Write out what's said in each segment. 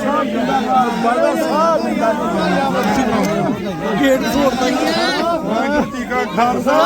ਸਾਹਿਬ gate ਸੋੜਤਾ ਹੀ ਹੈ ਵਾਹਿਗੁਰੂ ਜੀ ਕਾ ਖਾਲਸਾ।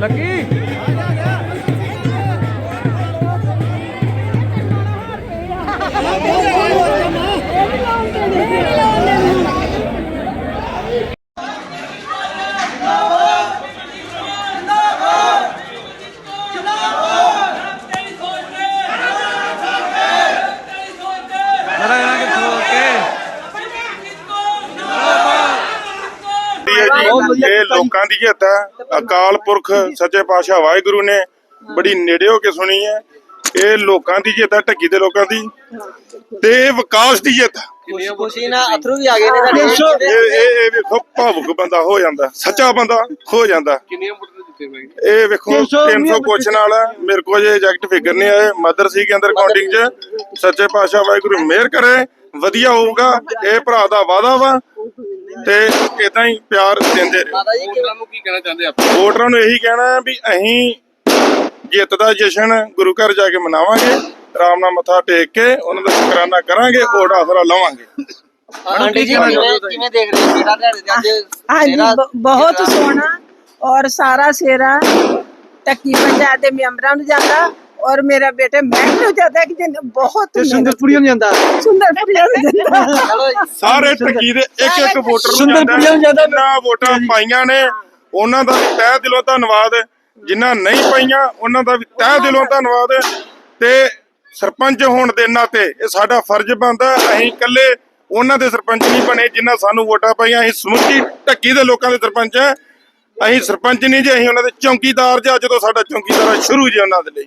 ਲੱਗੀ? ਇਹ ਲੋਕਾਂ ਦੀ ਜਿੱਤ ਹੈ। ਅਕਾਲ ਪੁਰਖ ਸੱਚੇ ਪਾਤਸ਼ਾਹ ਵਾਹਿਗੁਰੂ ਨੇ ਬੜੀ ਨੇੜੇ ਹੋ ਕੇ ਸੁਣੀ ਹੈ। ਇਹ ਲੋਕਾਂ ਦੀ ਜਿੱਤ ਹੈ ਢੱਕੀ ਦੇ ਲੋਕਾਂ ਦੀ। ਤੇ ਇਹ ਵਿਕਾਸ ਦੀ ਜਿੱਤ ਹੈ। ਖੁਸ਼ੀ ਨਾਲ ਅਥਰੂ ਵੀ ਆ ਗਏ ਨੇ ਤੁਹਾਡੇ ਇਹ ਇਹ ਇਹ ਵੇਖੋ ਭਾਵੁਕ ਬੰਦਾ ਹੋ ਜਾਂਦਾ ਸੱਚਾ ਬੰਦਾ ਹੋ ਜਾਂਦਾ। ਕਿੰਨੀਆਂ ਬਾਈ? ਇਹ ਵੇਖੋ 300 ਕੁਐਸਚਨ ਵਾਲਾ ਮੇਰੇ ਕੋਲ ਜੇ ਐਗਜ਼ੈਕਟ ਫਿਗਰ ਨਹੀਂ ਆਏ। ਮਦਰ ਸੀ ਕੇ ਅੰਦਰ ਕਾਊਂਟਿੰਗ 'ਚ। ਸੱਚੇ ਪਾਤਸ਼ਾਹ ਵਾਹਿਗੁਰੂ ਮਿਹਰ ਕਰੇ ਵਧੀਆ ਹੋਊਗਾ। ਇਹ ਭਰਾ ਦਾ ਵਾਦਾ ਵਾ। ਤੇ ਇਦਾਂ ਹੀ ਪਿਆਰ ਦਿੰਦੇ ਰਹੋ। ਮਾਤਾ ਜੀ ਵੋਟਰਾਂ ਨੂੰ ਕੀ ਕਹਿਣਾ ਚਾਹੁੰਦੇ ਆਪਾਂ? ਵੋਟਰਾਂ ਨੂੰ ਇਹੀ ਕਹਿਣਾ ਹੈ ਵੀ ਅਸੀਂ ਜਿੱਤ ਦਾ ਜਸ਼ਨ ਗੁਰੂ ਘਰ ਜਾ ਕੇ ਮਨਾਵਾਂਗੇ ਆਰਾਮ ਨਾਲ ਮੱਥਾ ਟੇਕ ਕੇ ਉਹਨਾਂ ਦਾ ਸ਼ੁਕਰਾਨਾ ਕਰਾਂਗੇ ਵੋਟ ਆਸਰਾ ਲਵਾਂਗੇ। ਆਂਟੀ ਜੀ ਕਿਵੇਂ ਕਿਵੇਂ ਦੇਖ ਰਹੇ ਹੋ ਜਿਹੜਾ ਤੇ ਅੱਜ ਹਾਂਜੀ ਬ- ਬਹੁਤ ਸੋਹਣਾ ਔਰ ਸਾਰਾ ਸੇਰਾ ਟੱਕੀ ਪੰਚਾਇਤ ਦੇ ਮੈਂਬਰਾਂ ਨੂੰ ਜਾਂਦਾ ਔਰ ਮੇਰਾ ਬੇਟਾ ਮੈਂ ਨੂੰ ਜਾਂਦਾ ਕਿ ਜਿੰਨ- ਬਹੁਤ ਸੁੰਦਰਪੁਰੀ ਨੂੰ ਜਾਂਦਾ? ਸੁੰਦਰਪੁਰੀਆ ਨੂੰ ਜਾਂਦਾ। ਚਲੋ ਜੀ, ਸਾਰੇ ਟੱਕੀ ਦੇ ਇੱਕ ਇੱਕ ਵੋਟਰ ਨੂੰ ਸੁੰਦਰਪੁਰੀਆ ਨੂੰ ਜ਼ਿਆਦਾ ਜਿੰਨਾ ਵੋਟਾਂ ਪਾਈਆਂ ਨੇ ਉਹਨਾਂ ਦਾ ਵੀ ਤਹਿ ਦਿਲੋਂ ਧੰਨਵਾਦ। ਜਿਨ੍ਹਾਂ ਨਹੀਂ ਪਾਈਆਂ ਉਹਨਾਂ ਦਾ ਵੀ ਤਹਿ ਦਿਲੋਂ ਧੰਨਵਾਦ। ਤੇ ਸਰਪੰਚ ਹੋਣ ਦੇ ਨਾਤੇ ਇਹ ਸਾਡਾ ਫਰਜ਼ ਬਣਦਾ ਅਸੀਂ ਇਕੱਲੇ ਉਹਨਾਂ ਦੇ ਸਰਪੰਚ ਨਹੀਂ ਬਣੇ ਜਿਨ੍ਹਾਂ ਸਾਨੂੰ ਵੋਟਾਂ ਪਾਈਆਂ। ਅਸੀਂ ਸਮੁੱਚੀ ਢੱਕੀ ਦੇ ਲੋਕਾਂ ਦੇ ਸਰਪੰਚ ਆ ਅਸੀਂ ਸਰਪੰਚ ਨਹੀਂ ਜੀ ਅਸੀਂ ਉਹਨਾਂ ਦੇ ਚੌਕੀਦਾਰ ਜੀ ਜਦੋਂ ਸਾਡਾ ਚੌਕੀਦਾਰ ਸ਼ੁਰੂ ਜੀ ਉਹਨਾਂ ਦੇ ਲਈ।